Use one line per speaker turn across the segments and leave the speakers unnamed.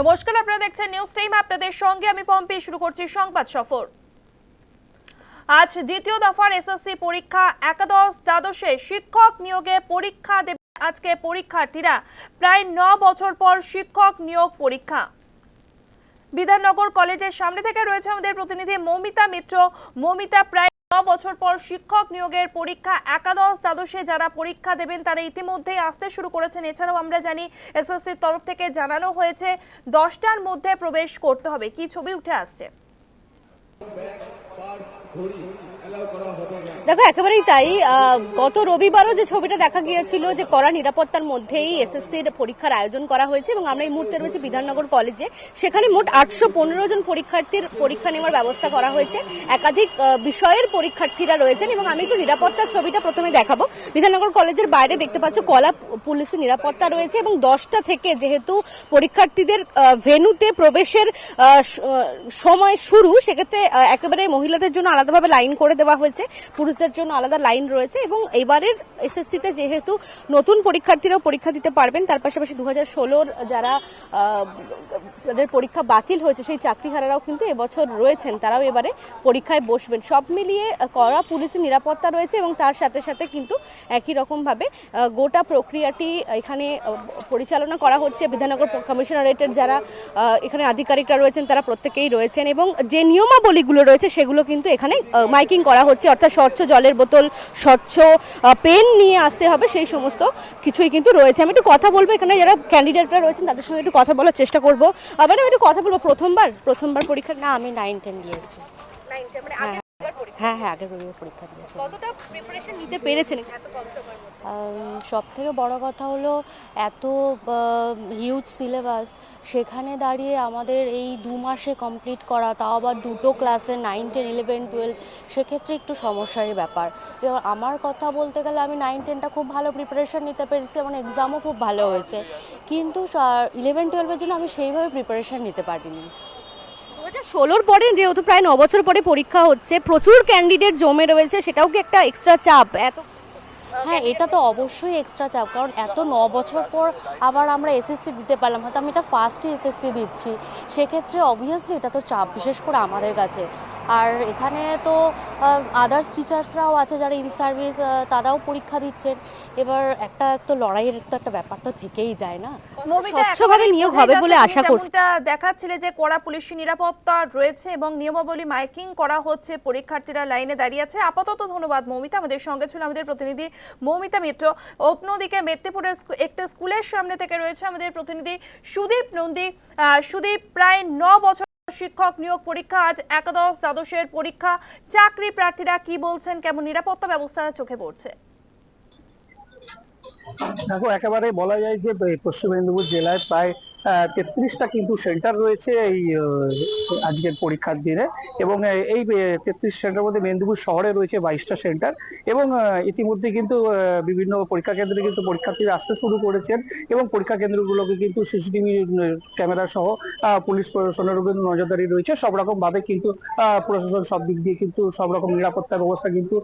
নমস্কার, আপনারা দেখছেন নিউজ টাইম আপনাদের সঙ্গে আমি পম্পি, শুরু করছি সংবাদ সফর। আজ দ্বিতীয় দফার এসএসসি পরীক্ষা, একাদশ দ্বাদশে শিক্ষক নিয়োগে পরীক্ষা দেবে আজকে পরীক্ষার্থীরা। প্রায় ন বছর পর শিক্ষক নিয়োগ পরীক্ষা। বিধাননগর কলেজের সামনে থেকে রয়েছে আমাদের প্রতিনিধি মৌমিতা মিত্র। মৌমিতা, প্রায় বছর পর শিক্ষক নিয়োগের পরীক্ষা একাদশ দ্বাদশে যারা পরীক্ষা দেবেন, তারা ইতিমধ্যেই আসতে শুরু করেছেন। এছাড়াও আমরা জানি এসএসসির তরফ থেকে জানানো হয়েছে, দশটার মধ্যে প্রবেশ করতে হবে। কি ছবি উঠে আসছে?
দেখো একেবারেই তাই। গত রবিবারও যে ছবিটা দেখা গিয়েছিল যে কড়া নিরাপত্তার মধ্যেই এসএসসির পরীক্ষার আয়োজন করা হয়েছে এবং আমরা এই মুহূর্তে রয়েছে বিধাননগর কলেজে সেখানে মোট আটশো পনেরো জন পরীক্ষার্থীর পরীক্ষা নেওয়ার ব্যবস্থা করা হয়েছে। একাধিক বিষয়ের পরীক্ষার্থীরা রয়েছেন এবং আমি একটু নিরাপত্তার ছবিটা প্রথমে দেখাবো। বিধাননগর কলেজের বাইরে দেখতে পাচ্ছ কলা পুলিশের নিরাপত্তা রয়েছে এবং দশটা থেকে যেহেতু পরীক্ষার্থীদের আহ, ভেন্যুতে প্রবেশের সময় শুরু সেক্ষেত্রে একেবারে মহিলাদের জন্য আলাদাভাবে লাইন করে দেওয়া হয়েছে। পুরুষদের জন্য আলাদা লাইন রয়েছে এবং এবারের এসএসসিতে যেহেতু নতুন পরীক্ষার্থীরাও পরীক্ষা দিতে পারবেন, তার পাশাপাশি দু হাজার যারা যাদের পরীক্ষা বাতিল হয়েছে, সেই চাকরিহারারাও কিন্তু এবছর রয়েছেন। তারাও এবারে পরীক্ষায় বসবেন। সব মিলিয়ে করা পুলিশের নিরাপত্তা রয়েছে এবং তার সাথে সাথে কিন্তু একই রকমভাবে গোটা প্রক্রিয়াটি এখানে পরিচালনা করা হচ্ছে। বিধাননগর কমিশনারেটের যারা এখানে আধিকারিকরা রয়েছেন, তারা প্রত্যেকেই রয়েছেন এবং যে নিয়মাবলীগুলো রয়েছে, সেগুলো কিন্তু এখানে মাইকিং করা হচ্ছে অর্থাৎ স্বচ্ছ জলের বোতল স্বচ্ছ পেন নিয়ে আসতে হবে সেই সমস্ত কিছুই কিন্তু রয়েছে। আমি একটু কথা বলব এখানে যারা ক্যান্ডিডেটরা রয়েছেন তাদের সঙ্গে একটু কথা বলার চেষ্টা করব। আবার আমি একটু কথা বলব প্রথমবার? প্রথমবার পরীক্ষা?
না আমি নাইন টেন দিয়েছি।
মানে
হ্যাঁ। হ্যাঁ। হ্যাঁ আগের রবিবার পরীক্ষা দিয়েছি।
কতটা প্রিপারেশন নিতে পেরেছেন? এত কম?
সব থেকে বড় কথা হলো এত হিউজ সিলেবাস সেখানে দাঁড়িয়ে আমাদের এই দু মাসে কমপ্লিট করা, তাও আবার দুটো ক্লাসে নাইন টেন ইলেভেন টুয়েলভ সেক্ষেত্রে একটু সমস্যারই ব্যাপার। এবার আমার কথা বলতে গেলে আমি নাইন টেনটা খুব ভালো প্রিপারেশান নিতে পেরেছি এবং এক্সামও খুব ভালো হয়েছে। কিন্তু ইলেভেন টুয়েলভের জন্য আমি সেইভাবে প্রিপারেশান নিতে পারিনি।
ষোলোর পরে যেহেতু প্রায় ন বছর পরে পরীক্ষা হচ্ছে, প্রচুর ক্যান্ডিডেট জমে রয়েছে, সেটাও কি একটা এক্সট্রা চাপ? এত
হ্যাঁ এটা তো অবশ্যই এক্সট্রা চাপ, কারণ এত ন বছর পর আবার আমরা এসএসসি দিতে পারলাম, হয়তো আমি এটা ফার্স্টই এসএসসি দিচ্ছি। সেক্ষেত্রে অবভিয়াসলি এটা তো চাপ, বিশেষ করে আমাদের কাছে। আর এখানে তো আদার্স টিচার্সরাও আছে যারা ইন সার্ভিস তারাও পরীক্ষা দিচ্ছেন। এবার একটা তো লড়াইয়ের তো একটা ব্যাপার তো থেকেই যায় না।
স্বচ্ছভাবে নিয়োগ হবে বলে আশা করছি।
দেখাচ্ছিলে যে কড়া পুলিশি নিরাপত্তা রয়েছে এবং নিয়মাবলী মাইকিং করা হচ্ছে পরীক্ষার্থীরা লাইনে দাঁড়িয়ে আছে। আপাতত ধন্যবাদ মৌমিতা আমাদের সঙ্গে ছিল আমাদের প্রতিনিধি মৌমিতা মিত্র। অন্যদিকে মেদিনীপুরের একটা স্কুলের সামনে থেকে রয়েছে আমাদের প্রতিনিধি সুদীপ নন্দী। আহ, সুদীপ প্রায় ন বছর শিক্ষক নিয়োগ পরীক্ষা, আজ একাদশ দ্বাদশের পরীক্ষা। চাকরি প্রার্থীরা কি বলছেন? কেমন নিরাপত্তা ব্যবস্থা চোখে পড়ছে?
দেখো একেবারে বলা যায় যে পশ্চিম মেদিনীপুর জেলায় প্রায় তেত্রিশটা কিন্তু সেন্টার রয়েছে এই আজকের পরীক্ষার দিনে। এবং এই তেত্রিশ সেন্টার মধ্যে মেদিনীপুর শহরে রয়েছে বাইশটা সেন্টার এবং ইতিমধ্যে কিন্তু বিভিন্ন পরীক্ষা কেন্দ্রে কিন্তু পরীক্ষার্থীরা আসতে শুরু করেছেন। এবং পরীক্ষা কেন্দ্রগুলোকে কিন্তু সিসিটিভি ক্যামেরা সহ পুলিশ প্রশাসনেরও কিন্তু নজরদারি রয়েছে। সব রকম ভাবে কিন্তু প্রশাসন সব দিক দিয়ে কিন্তু সব রকম নিরাপত্তা ব্যবস্থা কিন্তু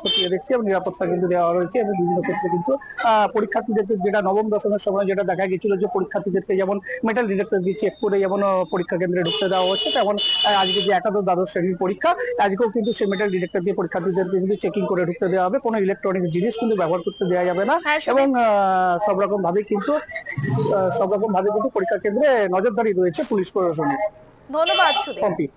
খতিয়ে দেখছে এবং নিরাপত্তা কিন্তু দেওয়া রয়েছে। এবং বিভিন্ন ক্ষেত্রে কিন্তু আহ, পরীক্ষার্থীদেরকে যেটা নবম দশমের সময় যেটা দেখা গেছিল যে পরীক্ষার্থীদেরকে যেমন মেটাল ডিটেক্টর দিয়ে চেক করে যেমন পরীক্ষা কেন্দ্রে ঢুকতে দেওয়া হচ্ছে তেমন আজকে যে একাদশ দ্বাদশ শ্রেণির পরীক্ষা আজকেও কিন্তু সেই মেটাল ডিটেক্টর দিয়ে পরীক্ষার্থীদেরকে কিন্তু চেকিং করে ঢুকতে দেওয়া হবে। কোনো ইলেকট্রনিক্স জিনিস কিন্তু ব্যবহার করতে দেওয়া যাবে না
হ্যাঁ,
এবং সব রকম ভাবে কিন্তু সব রকম ভাবে কিন্তু পরীক্ষা কেন্দ্রে নজরদারি রয়েছে পুলিশ প্রশাসনের।
ধন্যবাদ সুদীপ।